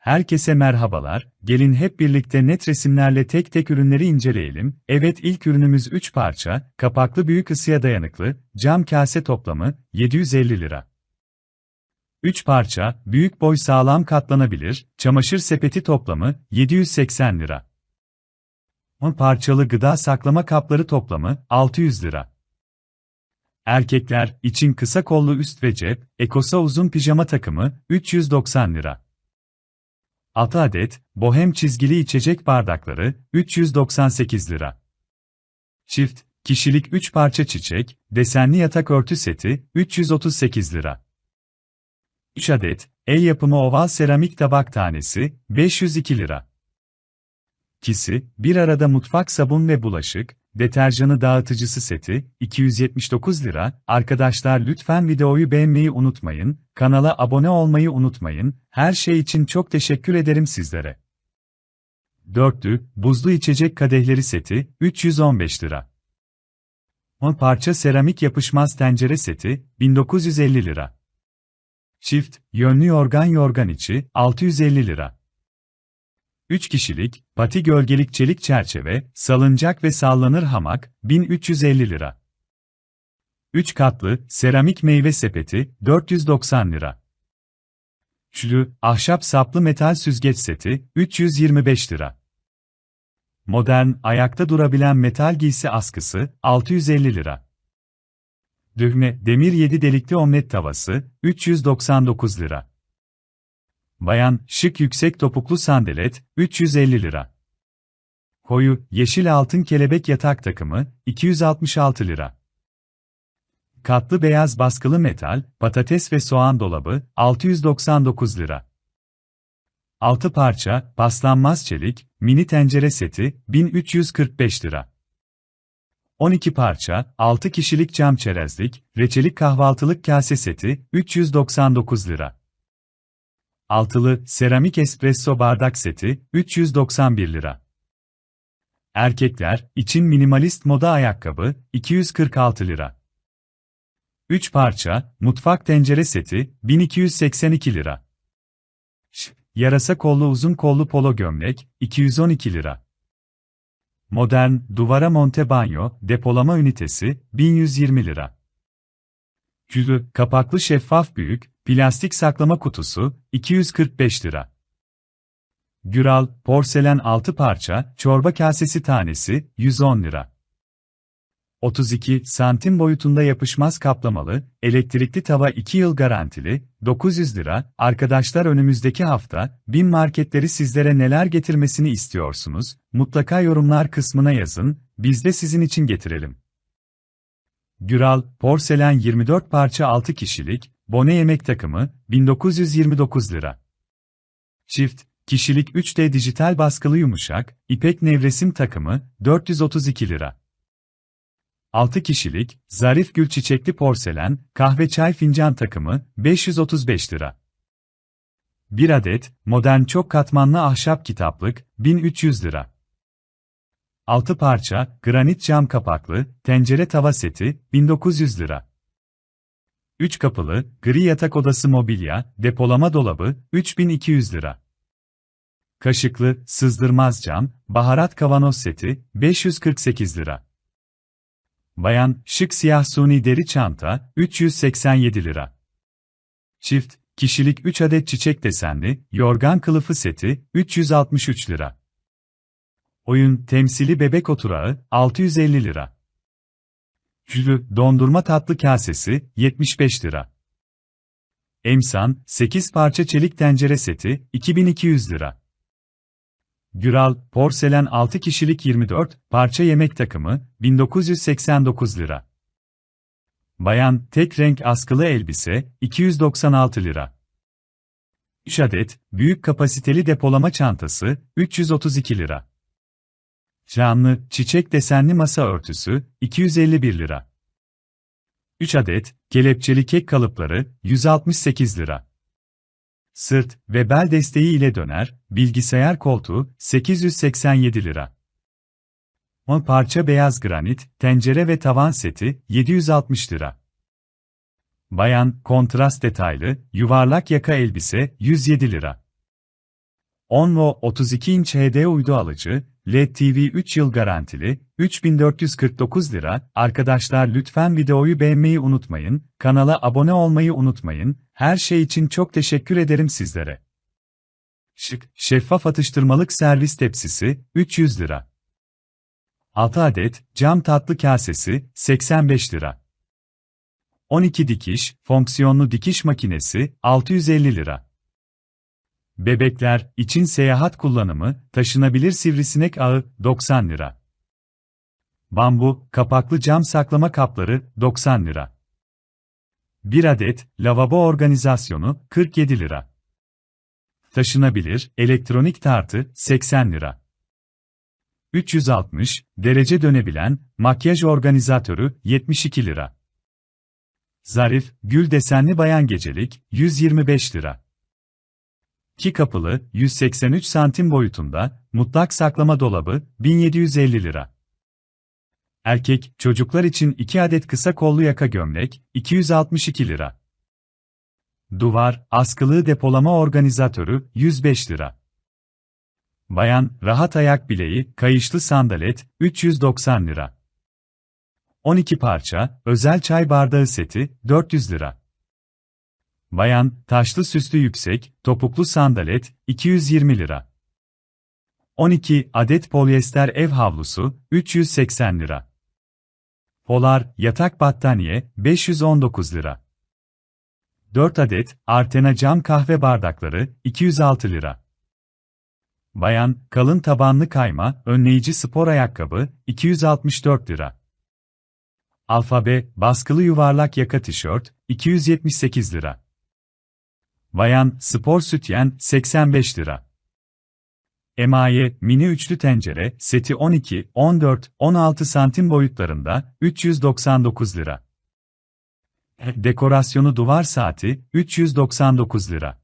Herkese merhabalar, gelin hep birlikte net resimlerle tek tek ürünleri inceleyelim. Evet ilk ürünümüz 3 parça, kapaklı büyük ısıya dayanıklı, cam kase toplamı, 750 lira. 3 parça, büyük boy sağlam katlanabilir, çamaşır sepeti toplamı, 780 lira. 10 parçalı gıda saklama kapları toplamı, 600 lira. Erkekler için kısa kollu üst ve cep, ekosa uzun pijama takımı, 390 lira. 6 adet, bohem çizgili içecek bardakları, 398 lira. Çift, kişilik 3 parça çiçek, desenli yatak örtü seti, 338 lira. 3 adet, el yapımı oval seramik tabak tanesi, 502 lira. Kisi, bir arada mutfak sabun ve bulaşık, deterjanı dağıtıcısı seti, 279 lira. Arkadaşlar lütfen videoyu beğenmeyi unutmayın, kanala abone olmayı unutmayın, her şey için çok teşekkür ederim sizlere. Dörtlü, buzlu içecek kadehleri seti, 315 lira. 10 parça seramik yapışmaz tencere seti, 1950 lira. Çift, yönlü yorgan yorgan içi, 650 lira. 3 kişilik, pati gölgelik çelik çerçeve, salıncak ve sallanır hamak, 1350 lira. 3 katlı, seramik meyve sepeti, 490 lira. Üçlü, ahşap saplı metal süzgeç seti, 325 lira. Modern, ayakta durabilen metal giysi askısı, 650 lira. Düğme, demir 7 delikli omlet tavası, 399 lira. Bayan, şık yüksek topuklu sandalet, 350 lira. Koyu, yeşil altın kelebek yatak takımı, 266 lira. Katlı beyaz baskılı metal, patates ve soğan dolabı, 699 lira. 6 parça, paslanmaz çelik, mini tencere seti, 1345 lira. 12 parça, 6 kişilik cam çerezlik, reçelik kahvaltılık kase seti, 399 lira. Altılı, seramik espresso bardak seti, 391 lira. Erkekler, için minimalist moda ayakkabı, 246 lira. 3 parça, mutfak tencere seti, 1282 lira. Ş, yarasa kollu uzun kollu polo gömlek, 212 lira. Modern, duvara monte banyo, depolama ünitesi, 1120 lira. Külü, kapaklı şeffaf büyük, plastik saklama kutusu, 245 lira. Güral, porselen 6 parça, çorba kasesi tanesi, 110 lira. 32 santim boyutunda yapışmaz kaplamalı, elektrikli tava 2 yıl garantili, 900 lira. Arkadaşlar önümüzdeki hafta, bin marketleri sizlere neler getirmesini istiyorsunuz? Mutlaka yorumlar kısmına yazın, biz de sizin için getirelim. Güral, porselen 24 parça 6 kişilik, bone yemek takımı, 1929 lira. Çift, kişilik 3D dijital baskılı yumuşak, ipek nevresim takımı, 432 lira. 6 kişilik, zarif gül çiçekli porselen, kahve çay fincan takımı, 535 lira. 1 adet, modern çok katmanlı ahşap kitaplık, 1300 lira. 6 parça, granit cam kapaklı, tencere tava seti, 1900 lira. 3 kapılı, gri yatak odası mobilya, depolama dolabı, 3200 lira. Kaşıklı, sızdırmaz cam, baharat kavanoz seti, 548 lira. Bayan, şık siyah suni deri çanta, 387 lira. Çift, kişilik 3 adet çiçek desenli, yorgan kılıfı seti, 363 lira. Oyun, temsili bebek oturağı, 650 lira. Jülü, dondurma tatlı kasesi, 75 lira. Emsan, 8 parça çelik tencere seti, 2200 lira. Güral, porselen 6 kişilik 24, parça yemek takımı, 1989 lira. Bayan, tek renk askılı elbise, 296 lira. 3 adet, büyük kapasiteli depolama çantası, 332 lira. Canlı, çiçek desenli masa örtüsü, 251 lira. 3 adet, kelepçeli kek kalıpları, 168 lira. Sırt ve bel desteği ile döner, bilgisayar koltuğu, 887 lira. 10 parça beyaz granit, tencere ve tavan seti, 760 lira. Bayan, kontrast detaylı, yuvarlak yaka elbise, 107 lira. 10 ve 32 inç HD uydu alıcı, LED TV 3 yıl garantili, 3449 lira. Arkadaşlar lütfen videoyu beğenmeyi unutmayın, kanala abone olmayı unutmayın. Her şey için çok teşekkür ederim sizlere. Şık, şeffaf atıştırmalık servis tepsisi, 300 lira. 6 adet, cam tatlı kasesi, 85 lira. 12 dikiş, fonksiyonlu dikiş makinesi, 650 lira. Bebekler için seyahat kullanımı, taşınabilir sivrisinek ağı, 90 lira. Bambu, kapaklı cam saklama kapları, 90 lira. 1 adet, lavabo organizasyonu, 47 lira. Taşınabilir, elektronik tartı, 80 lira. 360 derece dönebilen makyaj organizatörü 72 lira. Zarif gül desenli bayan gecelik 125 lira. 2 kapılı 183 santim boyutunda mutlak saklama dolabı 1750 lira. Erkek çocuklar için 2 adet kısa kollu yaka gömlek 262 lira. Duvar askılığı depolama organizatörü 105 lira. Bayan, rahat ayak bileği, kayışlı sandalet, 390 lira. 12 parça, özel çay bardağı seti, 400 lira. Bayan, taşlı süslü yüksek, topuklu sandalet, 220 lira. 12 adet polyester ev havlusu, 380 lira. Polar, yatak battaniye, 519 lira. 4 adet, Artena cam kahve bardakları, 206 lira. Bayan, kalın tabanlı kayma, önleyici spor ayakkabı, 264 lira. Alfabe, baskılı yuvarlak yaka tişört, 278 lira. Bayan, spor sütyen, 85 lira. Emaye, mini üçlü tencere, seti 12, 14, 16 santim boyutlarında, 399 lira. Dekorasyonu duvar saati, 399 lira.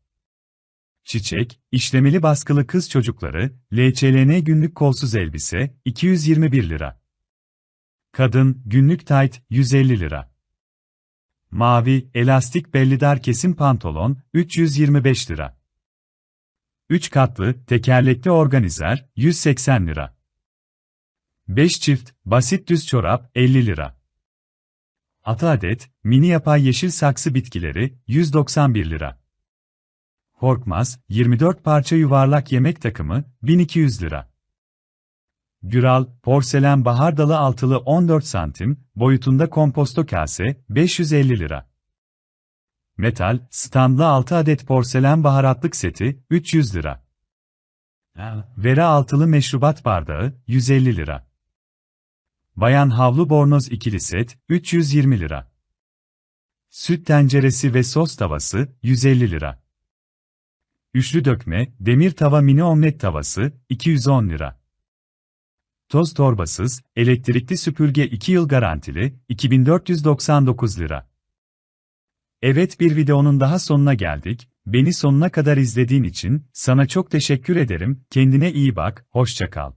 Çiçek, işlemeli baskılı kız çocukları, LÇLN günlük kolsuz elbise, 221 lira. Kadın, günlük tayt, 150 lira. Mavi, elastik bellidar kesim pantolon, 325 lira. 3 katlı, tekerlekli organizer, 180 lira. 5 çift, basit düz çorap, 50 lira. 6 adet, mini yapay yeşil saksı bitkileri, 191 lira. Korkmaz, 24 parça yuvarlak yemek takımı, 1200 lira. Güral, porselen bahar dalı altılı 14 santim, boyutunda komposto kase, 550 lira. Metal, standlı 6 adet porselen baharatlık seti, 300 lira. Vera altılı meşrubat bardağı, 150 lira. Bayan havlu bornoz ikili set, 320 lira. Süt tenceresi ve sos tavası, 150 lira. Üçlü dökme, demir tava mini omlet tavası, 210 lira. Toz torbasız, elektrikli süpürge 2 yıl garantili, 2499 lira. Evet bir videonun daha sonuna geldik. Beni sonuna kadar izlediğin için sana çok teşekkür ederim. Kendine iyi bak, hoşça kal.